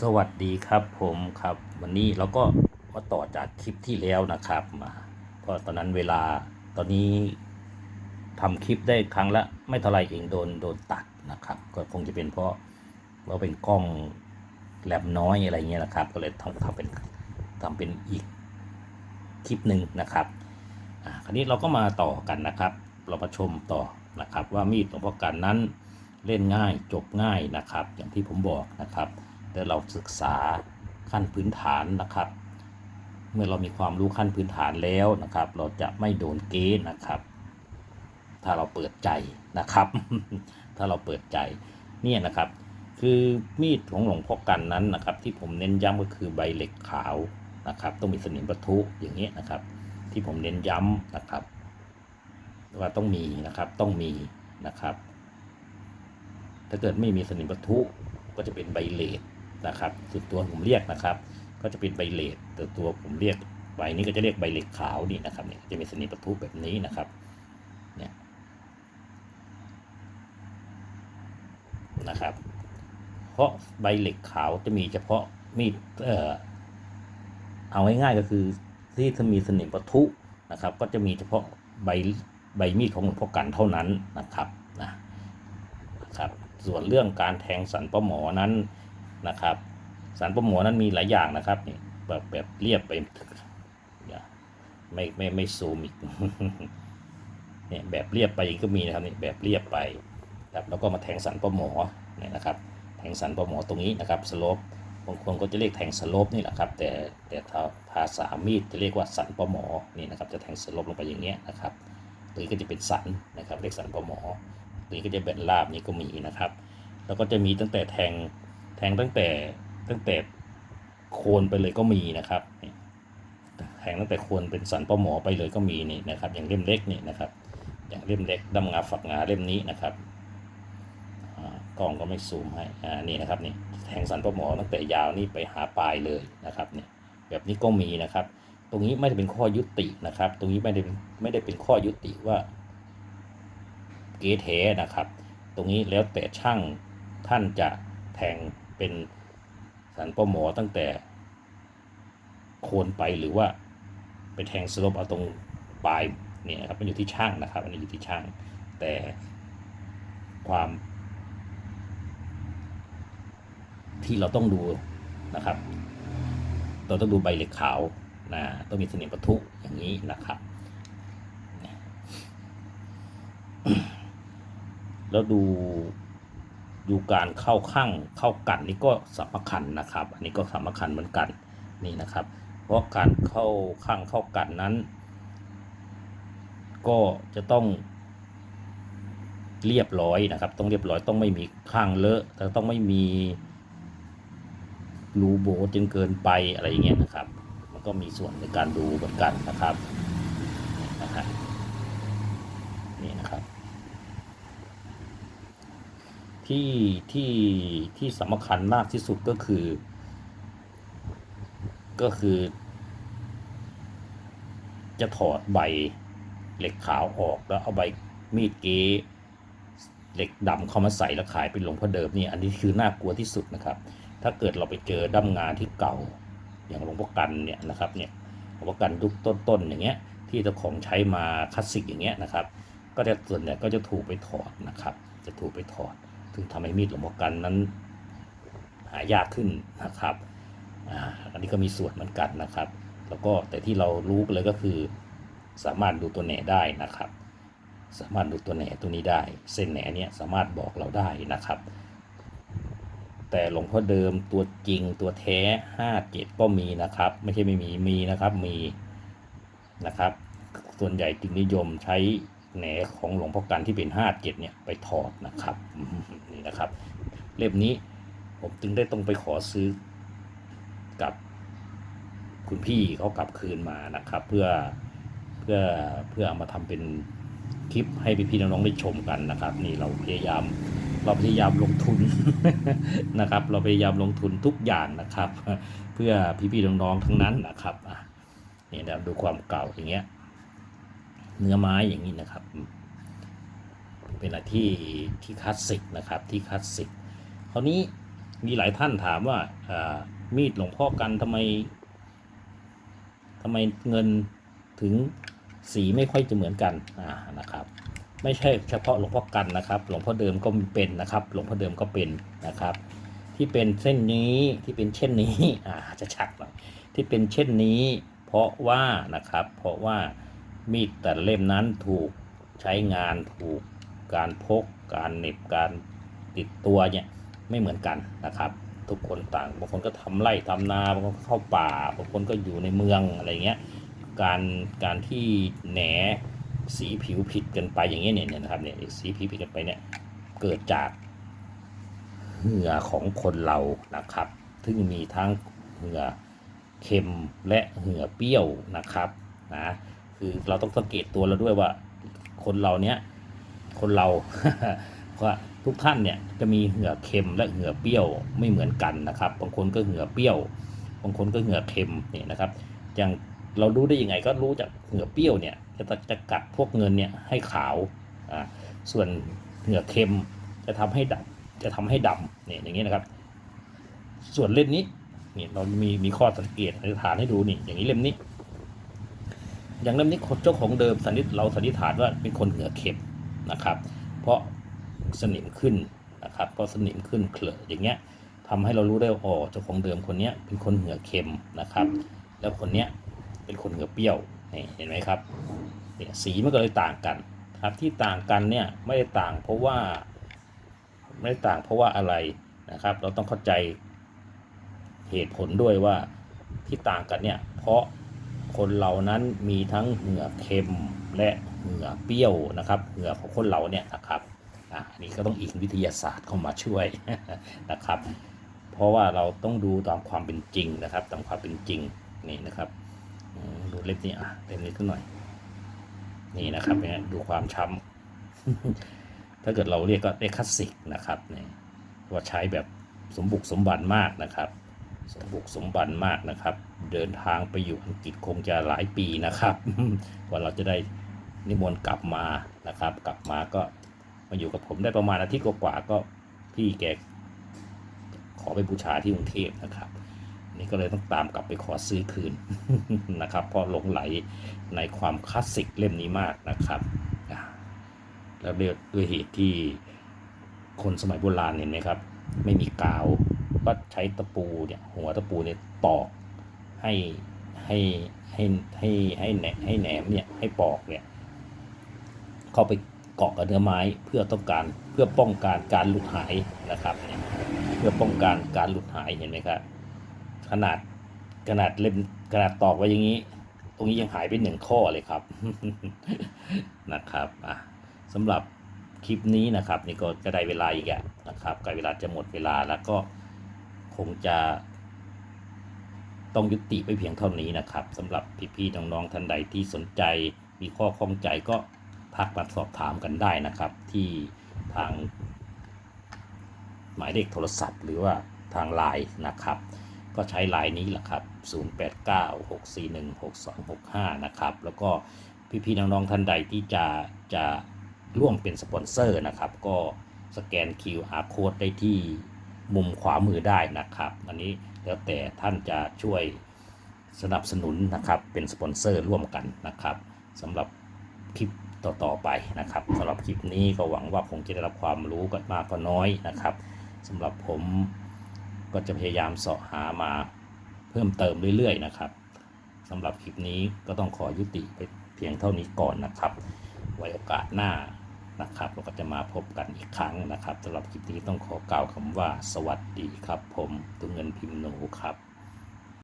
สวัสดีครับผมครับ วันนี้เราก็มาต่อจากคลิปที่แล้วนะครับมาเพราะตอนนั้นเวลาตอนนี้ทำคลิปได้ครั้งละไม่เท่าไรเองโดนโดนตัดนะครับ ก็คงจะเป็นเพราะเราเป็นกล้องแลบน้อยอะไรเงี้ยนะครับ ก็เลยทำทำเป็นทำเป็นอีกคลิปหนึ่งนะครับอ่าคราวนี้เราก็มาต่อกันนะครับ เรามาชมต่อนะครับ ว่ามีดหลวงพ่อกันนั้นเล่นง่ายจบง่ายนะครับ อย่างที่ผมบอกนะครับ แต่เราศึกษาขั้นพื้นฐานนะครับ เมื่อเรามีความรู้ขั้นพื้นฐานแล้วนะครับ เราจะไม่โดนเกณฑ์นะครับ ถ้าเราเปิดใจนะครับ ถ้าเราเปิดใจเนี่ยนะครับ คือมีดของหลวงพ่อกันนั้นนะครับ ที่ผมเน้นย้ำก็คือใบเหล็กขาวนะครับ ต้องมีสนิมประทุอย่างนี้นะครับ ที่ผมเน้นย้ำนะครับว่าต้องมีนะครับต้องมีนะครับ ถ้าเกิดไม่มีสนิมประทุก็จะเป็นใบเลด นะครับส่วนตัวผมเรียกนะครับ ก็จะเป็นใบเลดแต่ตัวผมเรียกใบนี้ก็จะเรียกใบเหล็กขาวนี่นะครับเนี่ยจะมีสนิมปะทุแบบนี้นะครับเนี่ยนะครับ เพราะใบเหล็กขาวจะมีเฉพาะมีดเอ่อเอาง่ายๆก็คือที่จะมีสนิมปะทุนะครับ ก็จะมีเฉพาะใบใบมีดของหลวงพ่อกันเท่านั้นนะครับนะนะครับ ส่วนเรื่องการแทงสันปะหมอนั้น นะครับสันปะหมอนั้นมีหลายอย่างนะครับนี่แบบแบบเรียบไปอย่าไม่ไม่ไม่ซูมอีกเนี่ยแบบเรียบไปก็มีนะครับนี่แบบเรียบไปครับแล้วก็มาแทงสันปะหมอเนี่ยนะครับ แทงสันปะหมอตรงนี้นะครับสโลปบางคนก็จะเรียกแทงสโลปนี่แหละครับ แต่แต่ภาษามีดจะเรียกว่าสันปะหมอนี่นะครับ จะแทงสโลปลงไปอย่างเงี้ยนะครับตัวนี้ก็จะเป็นสันนะครับเรียกสันปะหมอตัวนี้ก็จะเป็นลาบนี่ก็มีนะครับ แล้วก็จะมีตั้งแต่แทง แทงตั้งแต่ตั้งแต่โคนไปเลยก็มีนะครับแทงตั้งแต่โคนเป็นสันปะหมอไปเลยก็มีนี่นะครับ อย่างเล่มเล็กนี่นะครับ อย่างเล่มเล็กดำงาฝักงาเล่มนี้นะครับกล้องก็ไม่ซูมให้อ่านี่นะครับนี่แทงสันปะหมอตั้งแต่ยาวนี่ไปหาปลายเลยนะครับเนี่ยแบบนี้ก็มีนะครับ ตรงนี้ไม่ได้เป็นข้อยุตินะครับ ตรงนี้ไม่ได้ไม่ได้เป็นข้อยุติว่าเกเทนะครับ ตรงนี้แล้วแต่ช่างท่านจะแทง เป็นสันปะหมอตั้งแต่โคนไปหรือว่าไปแทงสลบเอาตรงปลายเนี่ยครับมันอยู่ที่ช่างนะครับอันนี้อยู่ที่ช่าง แต่ความ ที่เราต้องดูนะครับ เราต้องดูใบเหล็กขาวนะต้องมีสนิมปะทุอย่างนี้นะครับแล้วดู ดูการเข้าข้างเข้ากันนี่ก็สำคัญนะครับ อันนี้ก็สำคัญเหมือนกันนี่นะครับ เพราะการเข้าข้างเข้ากันนั้น ก็จะต้องเรียบร้อยนะครับ ต้องเรียบร้อยต้องไม่มีข้างเลอะแต่ต้องไม่มีรูโบจนเกินไปอะไรอย่างเงี้ยนะครับ มันก็มีส่วนในการดูเหมือนกันนะครับนะฮะนี่นะครับ ที่ที่ที่สำคัญมากที่สุดก็คือ ก็คือ จะถอดใบเหล็กขาวออกแล้วเอาใบมีดเก๊เหล็กดำเข้ามาใส่แล้วขายเป็นหลวงพ่อเดิมนี่อันนี้คือน่ากลัวที่สุดนะครับ ถ้าเกิดเราไปเจอด้ามงานที่เก่าอย่างหลวงพ่อกันเนี่ยนะครับเนี่ยหลวงพ่อกันยุคต้นๆอย่างเงี้ยที่เจ้าของใช้มาคลาสสิกอย่างเงี้ยนะครับ ก็จะส่วนเนี่ยก็จะถูกไปถอดนะครับ จะถูกไปถอด ถึงทำให้มีดหลวงพ่อกันนั้น หายากขึ้นนะครับอ่าอันนี้ก็มีส่วนเหมือนกันนะครับ แล้วก็แต่ที่เรารู้เลยก็คือ สามารถดูตัวแหน่ได้นะครับ สามารถดูตัวแหน่ตัวนี้ได้ เส้นแหน่เนี่ยสามารถบอกเราได้นะครับแต่หลวงพ่อเดิมตัวจริงตัวแท้ห้าเจ็ดก็มีนะครับ ไม่ใช่ไม่มีมีนะครับมีนะครับ ส่วนใหญ่จึงนิยมใช้ แหนของหลวงพ่อกันที่เป็นห้าเจ็ดเนี่ยไปถอดนะครับนี่นะครับ เล่มนี้ผมจึงได้ต้องไปขอซื้อกับคุณพี่เขากลับคืนมานะครับ เพื่อเพื่อเพื่อเอามาทำเป็นคลิปให้พี่ๆน้องๆได้ชมกันนะครับ นี่เราพยายามเราพยายามลงทุนนะครับ เราพยายามลงทุนทุกอย่างนะครับ เพื่อพี่ๆน้องๆทั้งนั้นนะครับอะนี่นะดูความเก่าอย่างเงี้ย เนื้อไม้อย่างนี้นะครับ เป็นอะไรที่ที่คลาสสิกนะครับที่คลาสสิกคราวนี้มีหลายท่านถามว่ามีดหลวงพ่อกันทำไมทำไมเงินถึงสีไม่ค่อยจะเหมือนกันนะครับ ไม่ใช่เฉพาะหลวงพ่อกันนะครับ หลวงพ่อเดิมก็เป็นนะครับ หลวงพ่อเดิมก็เป็นนะครับ ที่เป็นเส้นนี้ที่เป็นเช่นนี้อ่าจะชัดหน่อยที่เป็นเช่นนี้ เพราะว่านะครับ เพราะว่า มีดแต่เล่มนั้นถูกใช้งานถูกการพก การเหน็บการติดตัวเนี่ยไม่เหมือนกันนะครับ ทุกคนต่างบางคนก็ทำไร่ทำนาบางคนก็เข้าป่าบางคนก็อยู่ในเมืองอะไรเงี้ยการการที่แหนสีผิวผิดกันไปอย่างเงี้ยเนี่ยเนี่ยนะครับเนี่ยสีผิวผิดกันไปเนี่ยเกิดจากเหงื่อของคนเรานะครับซึ่งมีทั้งเหงื่อเค็มและเหงื่อเปรี้ยวนะครับนะ คือเราต้องสังเกตตัวเราด้วยว่า คนเราเนี้ยคนเราว่าทุกท่านเนี่ยจะมีเหงื่อเค็มและเหงื่อเปรี้ยวไม่เหมือนกันนะครับ บางคนก็เหงื่อเปรี้ยวบางคนก็เหงื่อเค็มเนี่ยนะครับ อย่างเรารู้ได้ยังไงก็รู้จากเหงื่อเปรี้ยวเนี่ยจะจะกัดพวกเงินเนี่ยให้ขาวอ่าส่วนเหงื่อเค็มจะทำให้ดำจะทำให้ดำเนี่ยอย่างนี้นะครับ ส่วนเล่มนี้นี่เรามีมีข้อสังเกตอธิษฐานให้ดูนี่อย่างนี้เล่มนี้ อย่างเล่มนี้เจ้าของเดิมสันนิษเราสันนิษฐานว่าเป็นคนเหงื่อเค็มนะครับ เพราะสนิมขึ้นนะครับเพราะสนิมขึ้นเคลออย่างเงี้ยทำให้เรารู้ได้ว่าอ๋อเจ้าของเดิมคนเนี้ยเป็นคนเหงื่อเค็มนะครับ แล้วคนเนี้ยเป็นคนเหงื่อเปรี้ยวนี่เห็นไหมครับเนี่ยสีมันก็เลยต่างกันครับที่ต่างกันเนี่ยไม่ได้ต่างเพราะว่าไม่ได้ต่างเพราะว่าอะไรนะครับ เราต้องเข้าใจเหตุผลด้วยว่าที่ต่างกันเนี่ยเพราะ คนเรานั้นมีทั้งเหงื่อเค็มและเหงื่อเปรี้ยวนะครับ เหงื่อของคนเราเนี่ยนะครับอันนี้ก็ต้องอิงวิทยาศาสตร์เข้ามาช่วยนะครับ เพราะว่าเราต้องดูตามความเป็นจริงนะครับ ตามความเป็นจริงนี่นะครับดูเล็บนี้อะเล็บนี้ก็หน่อย นี่นะครับเนี่ยดูความช้ำถ้าเกิดเราเรียกก็เรียกคลาสสิกนะครับเนี่ยว่าใช้แบบสมบุกสมบันมากนะครับ สมบุกสมบันมากนะครับ เดินทางไปอยู่อังกฤษคงจะหลายปีนะครับกว่าเราจะได้นิมนต์กลับมานะครับ กลับมาก็มาอยู่กับผมได้ประมาณอาทิตย์กว่าก็พี่แกขอไปบูชาที่กรุงเทพนะครับ นี่ก็เลยต้องตามกลับไปขอซื้อคืนนะครับ เพราะหลงไหลในความคลาสสิกเล่มนี้มากนะครับ แล้วด้วยเหตุที่คนสมัยโบราณเห็นไหมครับ ไม่มีกาว ก็ใช้ตะปูเนี่ยหัวตะปูเนี่ยตอกให้ให้ให้ให้ให้แหนให้แหนมเนี่ยให้ปอกเนี่ยเข้าไปเกาะกับเนื้อไม้เพื่อต้องการเพื่อป้องกันการหลุดหายนะครับเนี่ยเพื่อป้องกันการหลุดหายเห็นไหมครับขนาดขนาดเล่มขนาดตอกไว้อย่างนี้ ตรงนี้ยังหายไปหนึ่งข้อเลยครับนะครับอะสำหรับคลิปนี้นะครับ นี่ก็จะได้เวลาอีกอะนะครับใกล้เวลาจะหมดเวลาแล้วก็ คงจะต้องยุติไปเพียงเท่านี้นะครับสำหรับพี่ๆน้องๆท่านใดที่สนใจมีข้อข้องใจก็ทักมาสอบถามกันได้นะครับ ที่ทางหมายเลขโทรศัพท์ หรือว่าทางไลน์นะครับ ก็ใช้ไลน์นี้แหละครับ 0896416265 นะครับ แล้วก็พี่ๆน้องๆท่านใดที่จะจะร่วมเป็นสปอนเซอร์นะครับ ก็สแกน QR code ได้ที่ มุมขวามือได้นะครับ อันนี้แล้วแต่ท่านจะช่วยสนับสนุนนะครับ เป็นสปอนเซอร์ร่วมกันนะครับสำหรับคลิปต่อๆไปนะครับสำหรับคลิปนี้ก็หวังว่าคงจะได้รับความรู้กันมากก็น้อยนะครับสำหรับผมก็จะพยายามเสาะหามาเพิ่มเติมเรื่อยๆนะครับสำหรับคลิปนี้ก็ต้องขอยุติไปเพียงเท่านี้ก่อนนะครับ ไว้โอกาสหน้า นะครับเราก็จะมาพบกันอีกครั้งนะครับสำหรับคลิปนี้ต้องขอกล่าวคำว่า สวัสดีครับ ผมตุงเงินพิมพ์หนูครับ